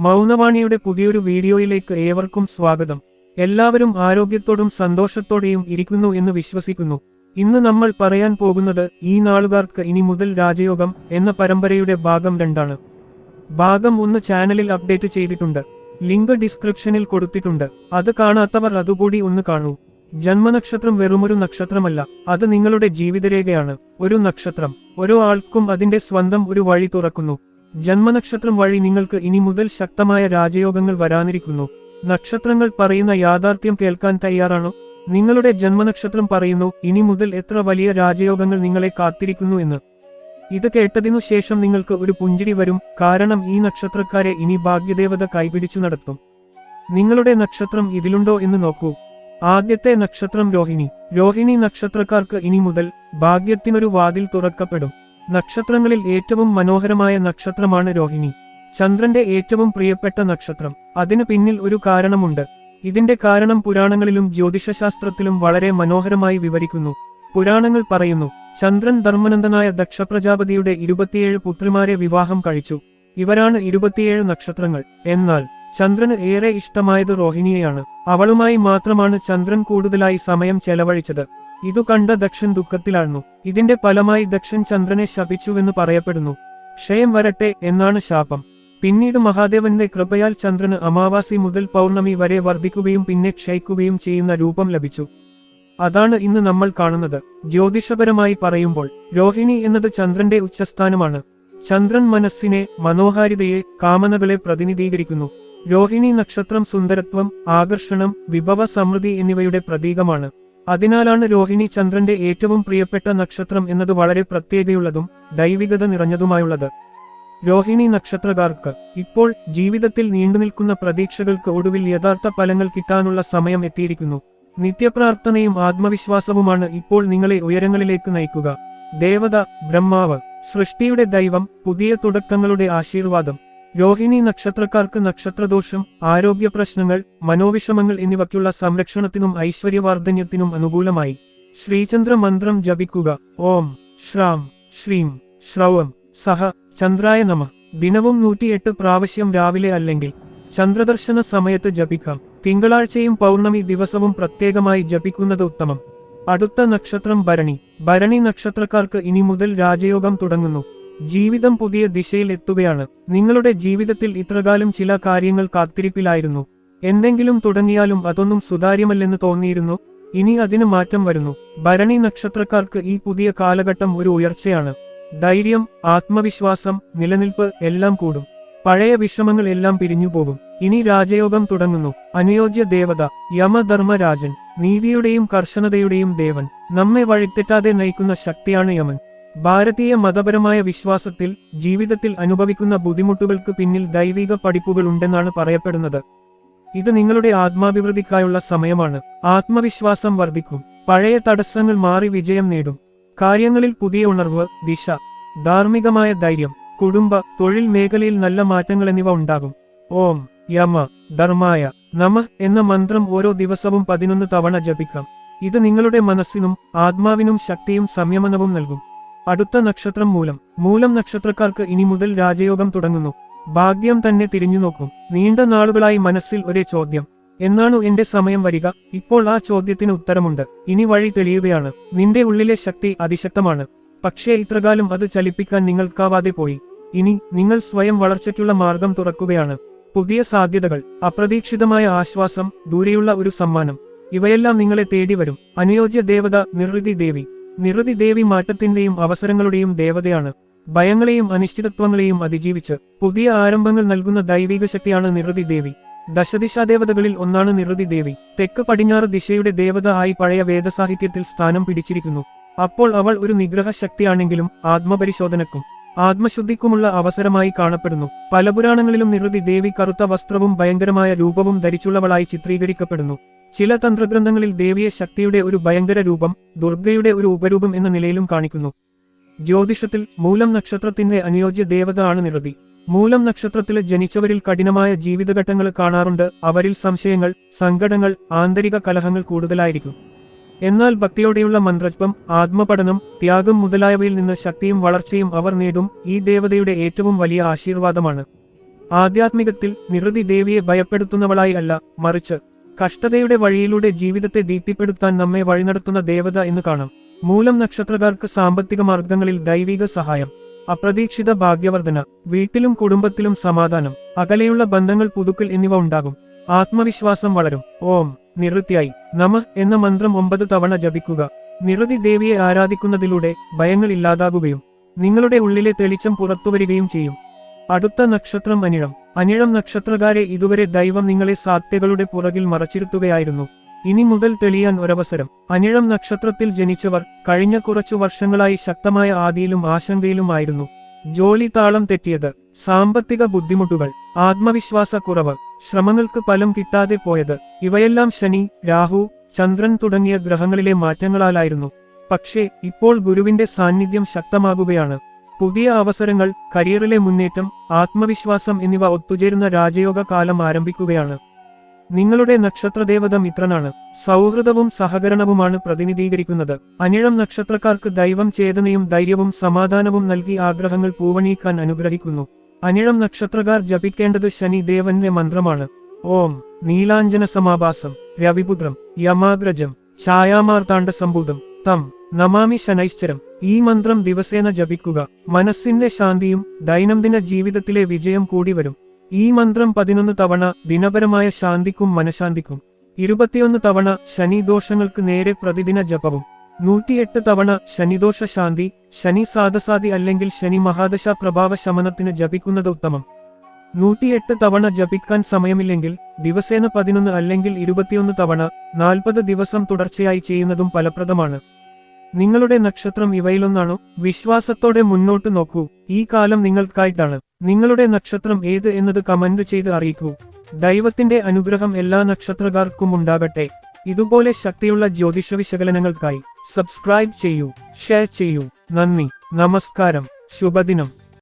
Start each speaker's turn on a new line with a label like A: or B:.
A: മൗനവാണിയുടെ പുതിയൊരു വീഡിയോയിലേക്ക് ഏവർക്കും സ്വാഗതം. എല്ലാവരും ആരോഗ്യത്തോടും സന്തോഷത്തോടെയും ഇരിക്കുന്നു എന്ന് വിശ്വസിക്കുന്നു. ഇന്ന് നമ്മൾ പറയാൻ പോകുന്നത് ഈ നാളുകാർക്ക് ഇനി മുതൽ രാജയോഗം എന്ന പരമ്പരയുടെ ഭാഗം രണ്ടാണ്. ഭാഗം ഒന്ന് ചാനലിൽ അപ്ഡേറ്റ് ചെയ്തിട്ടുണ്ട്. ലിങ്ക് ഡിസ്ക്രിപ്ഷനിൽ കൊടുത്തിട്ടുണ്ട്. അത് കാണാത്തവർ അതുകൂടി ഒന്ന് കാണൂ. ജന്മനക്ഷത്രം വെറുമൊരു നക്ഷത്രമല്ല. അത് നിങ്ങളുടെ ജീവിതരേഖയാണ്. ഒരു നക്ഷത്രം. ഓരോ ആൾക്കും അതിന്റെ സ്വന്തം ഒരു വഴി തുറക്കുന്നു. ജന്മനക്ഷത്രം വഴി നിങ്ങൾക്ക് ഇനി മുതൽ ശക്തമായ രാജയോഗങ്ങൾ വരാനിരിക്കുന്നു. നക്ഷത്രങ്ങൾ പറയുന്ന യാഥാർത്ഥ്യം കേൾക്കാൻ തയ്യാറാണോ? നിങ്ങളുടെ ജന്മനക്ഷത്രം പറയുന്നു ഇനി മുതൽ എത്ര വലിയ രാജയോഗങ്ങൾ നിങ്ങളെ കാത്തിരിക്കുന്നു എന്ന്. ഇത് കേട്ടതിനു ശേഷം നിങ്ങൾക്ക് ഒരു പുഞ്ചിരി വരും കാരണം ഈ നക്ഷത്രക്കാരെ ഇനി ഭാഗ്യദേവത കൈപിടിച്ചു നടത്തും. നിങ്ങളുടെ നക്ഷത്രം ഇതിലുണ്ടോ എന്ന് നോക്കൂ. ആദ്യത്തെ നക്ഷത്രം രോഹിണി. രോഹിണി നക്ഷത്രക്കാർക്ക് ഇനി മുതൽ ഭാഗ്യത്തിനൊരു വാതിൽ തുറക്കപ്പെടും. നക്ഷത്രങ്ങളിൽ ഏറ്റവും മനോഹരമായ നക്ഷത്രമാണ് രോഹിണി. ചന്ദ്രന്റെ ഏറ്റവും പ്രിയപ്പെട്ട നക്ഷത്രം. അതിനു പിന്നിൽ ഒരു കാരണമുണ്ട്. ഇതിന്റെ കാരണം പുരാണങ്ങളിലും ജ്യോതിഷശാസ്ത്രത്തിലും വളരെ മനോഹരമായി വിവരിക്കുന്നു. പുരാണങ്ങൾ പറയുന്നു ചന്ദ്രൻ ധർമ്മനന്ദനായ ദക്ഷപ്രജാപതിയുടെ ഇരുപത്തിയേഴ് പുത്രിമാരെ വിവാഹം കഴിച്ചു. ഇവരാണ് ഇരുപത്തിയേഴ് നക്ഷത്രങ്ങൾ. എന്നാൽ ചന്ദ്രന് ഏറെ ഇഷ്ടമായത് റോഹിണിയെയാണ് അവളുമായി മാത്രമാണ് ചന്ദ്രൻ കൂടുതലായി സമയം ചെലവഴിച്ചത്. ഇതു കണ്ട ദക്ഷൻ ദുഃഖത്തിലായിരുന്നു ഇതിന്റെ ഫലമായി ദക്ഷൻ ചന്ദ്രനെ ശപിച്ചുവെന്ന് പറയപ്പെടുന്നു. ക്ഷയം വരട്ടെ എന്നാണ് ശാപം. പിന്നീട് മഹാദേവന്റെ കൃപയാൽ ചന്ദ്രന് അമാവാസി മുതൽ പൗർണമി വരെ വർദ്ധിക്കുകയും പിന്നെ ക്ഷയിക്കുകയും ചെയ്യുന്ന രൂപം ലഭിച്ചു. അതാണ് ഇന്ന് നമ്മൾ കാണുന്നത്. ജ്യോതിഷപരമായി പറയുമ്പോൾ രോഹിണി എന്നത് ചന്ദ്രന്റെ ഉച്ചസ്ഥാനമാണ്. ചന്ദ്രൻ മനസ്സിനെ മനോഹാരിതയെ കാമനകളെ പ്രതിനിധീകരിക്കുന്നു. രോഹിണി നക്ഷത്രം സുന്ദരത്വം ആകർഷണം വിഭവ സമൃദ്ധി എന്നിവയുടെ പ്രതീകമാണ്. അതിനാലാണ് രോഹിണി ചന്ദ്രന്റെ ഏറ്റവും പ്രിയപ്പെട്ട നക്ഷത്രം എന്നത് വളരെ പ്രത്യേകയുള്ളതും ദൈവികത നിറഞ്ഞതുമായുള്ളത്. രോഹിണി നക്ഷത്രകാർക്ക് ഇപ്പോൾ ജീവിതത്തിൽ നീണ്ടുനിൽക്കുന്ന പ്രതീക്ഷകൾക്ക് ഒടുവിൽ യഥാർത്ഥ ഫലങ്ങൾ കിട്ടാനുള്ള സമയം എത്തിയിരിക്കുന്നു. നിത്യപ്രാർത്ഥനയും ആത്മവിശ്വാസവുമാണ് ഇപ്പോൾ നിങ്ങളെ ഉയരങ്ങളിലേക്ക് നയിക്കുക. ദേവത ബ്രഹ്മാവ് സൃഷ്ടിയുടെ ദൈവം പുതിയ തുടക്കങ്ങളുടെ ആശീർവാദം രോഹിണി നക്ഷത്രക്കാർക്ക് നക്ഷത്രദോഷം ആരോഗ്യ പ്രശ്നങ്ങൾ മനോവിഷമങ്ങൾ എന്നിവയ്ക്കുള്ള സംരക്ഷണത്തിനും ഐശ്വര്യവാർദ്ധന്യത്തിനും അനുകൂലമായി. ശ്രീചന്ദ്ര മന്ത്രം ജപിക്കുക. ഓം. ശ്രാം. ശ്രീം. ശ്രവം. സഹ. ചന്ദ്രായ നമ. ദിനവും നൂറ്റിയെട്ട് പ്രാവശ്യം രാവിലെ അല്ലെങ്കിൽ ചന്ദ്രദർശന സമയത്ത് ജപിക്കാം. തിങ്കളാഴ്ചയും പൗർണമി ദിവസവും പ്രത്യേകമായി ജപിക്കുന്നത് ഉത്തമം. അടുത്ത നക്ഷത്രം ഭരണി. ഭരണി നക്ഷത്രക്കാർക്ക് ഇനി മുതൽ രാജയോഗം തുടങ്ങുന്നു. ജീവിതം പുതിയ ദിശയിൽ എത്തുകയാണ്. നിങ്ങളുടെ ജീവിതത്തിൽ ഇത്രകാലം ചില കാര്യങ്ങൾ കാത്തിരിപ്പിലായിരുന്നു. എന്തെങ്കിലും തുടങ്ങിയാലും അതൊന്നും സുതാര്യമല്ലെന്ന് തോന്നിയിരുന്നു. ഇനി അതിന് മാറ്റം വരുന്നു. ഭരണി നക്ഷത്രക്കാർക്ക് ഈ പുതിയ കാലഘട്ടം ഒരു ഉയർച്ചയാണ്. ധൈര്യം ആത്മവിശ്വാസം നിലനിൽപ്പ് എല്ലാം കൂടും. പഴയ വിഷമങ്ങൾ എല്ലാം പിരിഞ്ഞുപോകും. ഇനി രാജയോഗം തുടങ്ങുന്നു. അനുയോജ്യ ദേവത യമധർമ്മരാജൻ നീതിയുടെയും കർശനതയുടെയും ദേവൻ. നമ്മെ വഴിത്തെറ്റാതെ നയിക്കുന്ന ശക്തിയാണ് യമൻ. ഭാരതീയ മതപരമായ വിശ്വാസത്തിൽ ജീവിതത്തിൽ അനുഭവിക്കുന്ന ബുദ്ധിമുട്ടുകൾക്ക് പിന്നിൽ ദൈവിക പഠിപ്പുകൾ ഉണ്ടെന്നാണ് പറയപ്പെടുന്നത്. ഇത് നിങ്ങളുടെ ആത്മാഭിവൃദ്ധിക്കായുള്ള സമയമാണ്. ആത്മവിശ്വാസം വർദ്ധിക്കും. പഴയ തടസ്സങ്ങൾ മാറി വിജയം നേടും. കാര്യങ്ങളിൽ പുതിയ ഉണർവ് ദിശ ധാർമ്മികമായ ധൈര്യം കുടുംബ തൊഴിൽ മേഖലയിൽ നല്ല മാറ്റങ്ങൾ എന്നിവ ഉണ്ടാകും. ഓം യമ ധർമായ നമ എന്ന മന്ത്രം ഓരോ ദിവസവും പതിനൊന്ന് തവണ ജപിക്കാം. ഇത് നിങ്ങളുടെ മനസ്സിനും ആത്മാവിനും ശക്തിയും സംയമനവും നൽകും. അടുത്ത നക്ഷത്രം മൂലം. മൂലം നക്ഷത്രക്കാർക്ക് ഇനി മുതൽ രാജയോഗം തുടങ്ങുന്നു. ഭാഗ്യം തന്നെ തിരിഞ്ഞു നോക്കും. നീണ്ട നാളുകളായി മനസ്സിൽ ഒരേ ചോദ്യം. എന്നാണു എന്റെ സമയം വരിക? ഇപ്പോൾ ആ ചോദ്യത്തിന് ഉത്തരമുണ്ട്. ഇനി വഴി തെളിയുകയാണ്. നിന്റെ ഉള്ളിലെ ശക്തി അതിശക്തമാണ്. പക്ഷേ ഇത്രകാലം അത് ചലിപ്പിക്കാൻ നിങ്ങൾക്കാവാതെ പോയി. ഇനി നിങ്ങൾ സ്വയം വളർച്ചയ്ക്കുള്ള മാർഗം തുറക്കുകയാണ്. പുതിയ സാധ്യതകൾ അപ്രതീക്ഷിതമായ ആശ്വാസം ദൂരെയുള്ള ഒരു സമ്മാനം. ഇവയെല്ലാം നിങ്ങളെ തേടി വരും അനുയോജ്യ ദേവത നിർവൃതി ദേവി. നിർവൃതി ദേവി മാറ്റത്തിന്റെയും അവസരങ്ങളുടെയും ദേവതയാണ്. ഭയങ്ങളെയും അനിശ്ചിതത്വങ്ങളെയും അതിജീവിച്ച് പുതിയ ആരംഭങ്ങൾ നൽകുന്ന ദൈവിക ശക്തിയാണ് നിറുതി ദേവി. ദശദിശാദേവതകളിൽ ഒന്നാണ് നിറുതി ദേവി. തെക്ക് പടിഞ്ഞാറ് ദിശയുടെ ദേവത ആയി പഴയ വേദസാഹിത്യത്തിൽ സ്ഥാനം പിടിച്ചിരിക്കുന്നു. അപ്പോൾ അവൾ ഒരു നിഗ്രഹ ശക്തിയാണെങ്കിലും ആത്മപരിശോധനക്കും ആത്മശുദ്ധിക്കുമുള്ള അവസരമായി കാണപ്പെടുന്നു. പല പുരാണങ്ങളിലും നിറുതി ദേവി കറുത്ത വസ്ത്രവും ഭയങ്കരമായ രൂപവും ധരിച്ചുള്ളവളായി ചിത്രീകരിക്കപ്പെടുന്നു. ചില തന്ത്രഗ്രന്ഥങ്ങളിൽ ദേവിയെ ശക്തിയുടെ ഒരു ഭയങ്കര രൂപം ദുർഗയുടെ ഒരു ഉപരൂപം എന്ന നിലയിലും കാണിക്കുന്നു. ജ്യോതിഷത്തിൽ മൂലം നക്ഷത്രത്തിന്റെ അനുയോജ്യ ദേവത ആണ് നിരതി. മൂലം നക്ഷത്രത്തിൽ ജനിച്ചവരിൽ കഠിനമായ ജീവിതഘട്ടങ്ങൾ കാണാറുണ്ട്. അവരിൽ സംശയങ്ങൾ സങ്കടങ്ങൾ ആന്തരിക കലഹങ്ങൾ കൂടുതലായിരിക്കും. എന്നാൽ ഭക്തിയോടെയുള്ള മന്ത്രജപം ആത്മപഠനം ത്യാഗം മുതലായവയിൽ നിന്ന് ശക്തിയും വളർച്ചയും അവർ നേടും ഈ ദേവതയുടെ ഏറ്റവും വലിയ ആശീർവാദമാണ്. ആധ്യാത്മികത്തിൽ നിറുതി ദേവിയെ ഭയപ്പെടുത്തുന്നവളായി അല്ല മറിച്ച് കഷ്ടതയുടെ വഴിയിലൂടെ ജീവിതത്തെ ദീപ്തിപ്പെടുത്താൻ നമ്മെ വഴിനടത്തുന്ന ദേവത എന്ന് കാണാം. മൂലം നക്ഷത്രക്കാർക്ക് സാമ്പത്തിക മാർഗങ്ങളിൽ ദൈവിക സഹായം അപ്രതീക്ഷിത ഭാഗ്യവർധന വീട്ടിലും കുടുംബത്തിലും സമാധാനം അകലെയുള്ള ബന്ധങ്ങൾ പുതുക്കൽ എന്നിവ ഉണ്ടാകും. ആത്മവിശ്വാസം വളരും. ഓം നിവൃത്തിയായി. നമ എന്ന മന്ത്രം ഒമ്പത് തവണ ജപിക്കുക. നിറുതി ദേവിയെ ആരാധിക്കുന്നതിലൂടെ ഭയങ്ങൾ ഇല്ലാതാകുകയും നിങ്ങളുടെ ഉള്ളിലെ തെളിച്ചം പുറത്തുവരികയും ചെയ്യും. അടുത്ത നക്ഷത്രം അനിഴം. അനിഴം നക്ഷത്രകാരെ ഇതുവരെ ദൈവം നിങ്ങളെ സാധ്യതകളുടെ പുറകിൽ മറച്ചിരുത്തുകയായിരുന്നു. ഇനി മുതൽ തെളിയാൻ ഒരവസരം. അനിഴം നക്ഷത്രത്തിൽ ജനിച്ചവർ കഴിഞ്ഞ കുറച്ചു വർഷങ്ങളായി ശക്തമായ ആദിയിലും ആശങ്കയിലുമായിരുന്നു ജോലി താളം തെറ്റിയത്. സാമ്പത്തിക ബുദ്ധിമുട്ടുകൾ. ആത്മവിശ്വാസക്കുറവ്. ശ്രമങ്ങൾക്ക് ഫലം കിട്ടാതെ പോയത്. ഇവയെല്ലാം ശനി രാഹു ചന്ദ്രൻ തുടങ്ങിയ ഗ്രഹങ്ങളിലെ മാറ്റങ്ങളാലായിരുന്നു. പക്ഷേ ഇപ്പോൾ ഗുരുവിന്റെ സാന്നിധ്യം ശക്തമാകുകയാണ്. പുതിയ അവസരങ്ങൾ കരിയറിലെ മുന്നേറ്റം ആത്മവിശ്വാസം എന്നിവ ഒത്തുചേരുന്ന രാജയോഗ കാലം ആരംഭിക്കുകയാണ്. നിങ്ങളുടെ നക്ഷത്രദേവത മിത്രനാണ് സൗഹൃദവും സഹകരണവുമാണ് പ്രതിനിധീകരിക്കുന്നത്. അനിഴം നക്ഷത്രക്കാർക്ക് ദൈവം ചേതനയും ധൈര്യവും സമാധാനവും നൽകി ആഗ്രഹങ്ങൾ പൂവണിയിക്കാൻ അനുഗ്രഹിക്കുന്നു. അനിഴം നക്ഷത്രക്കാർ ജപിക്കേണ്ടത് ശനി ദേവന്റെ മന്ത്രമാണ്. ഓം നീലാഞ്ജന സമാഭാസം രവിപുത്രം യമാഗ്രജം ഛായാമാർത്താണ്ഡ സംഭൂതം തം നമാമി ശനൈശ്ചരം. ഈ മന്ത്രം ദിവസേന ജപിക്കുക. മനസ്സിന്റെ ശാന്തിയും ദൈനംദിന ജീവിതത്തിലെ വിജയം കൂടി വരും. ഈ മന്ത്രം പതിനൊന്ന് തവണ ദിനപരമായ ശാന്തിക്കും മനഃശാന്തിക്കും. ഇരുപത്തിയൊന്ന് തവണ ശനിദോഷങ്ങൾക്ക് നേരെ പ്രതിദിന ജപവും. നൂറ്റിയെട്ട് തവണ ശനിദോഷ ശാന്തി ശനി സാധസാദി അല്ലെങ്കിൽ ശനി മഹാദശ പ്രഭാവ ശമനത്തിന് ജപിക്കുന്നത് ഉത്തമം. നൂറ്റിയെട്ട് തവണ ജപിക്കാൻ സമയമില്ലെങ്കിൽ ദിവസേന പതിനൊന്ന് അല്ലെങ്കിൽ ഇരുപത്തിയൊന്ന് തവണ നാൽപ്പത് ദിവസം തുടർച്ചയായി ചെയ്യുന്നതും ഫലപ്രദമാണ്. നിങ്ങളുടെ നക്ഷത്രം ഇവയിലൊന്നാണോ? വിശ്വാസത്തോടെ മുന്നോട്ട് നോക്കൂ. ഈ കാലം നിങ്ങൾക്കായിട്ടാണ്. നിങ്ങളുടെ നക്ഷത്രം ഏത് എന്നത് കമന്റ് ചെയ്ത് അറിയിക്കൂ. ദൈവത്തിന്റെ അനുഗ്രഹം എല്ലാ നക്ഷത്രക്കാർക്കും ഉണ്ടാകട്ടെ. ഇതുപോലെ ശക്തിയുള്ള ജ്യോതിഷ വിശകലനങ്ങൾക്കായി സബ്സ്ക്രൈബ് ചെയ്യൂ ഷെയർ ചെയ്യൂ. നന്ദി. നമസ്കാരം. ശുഭദിനം.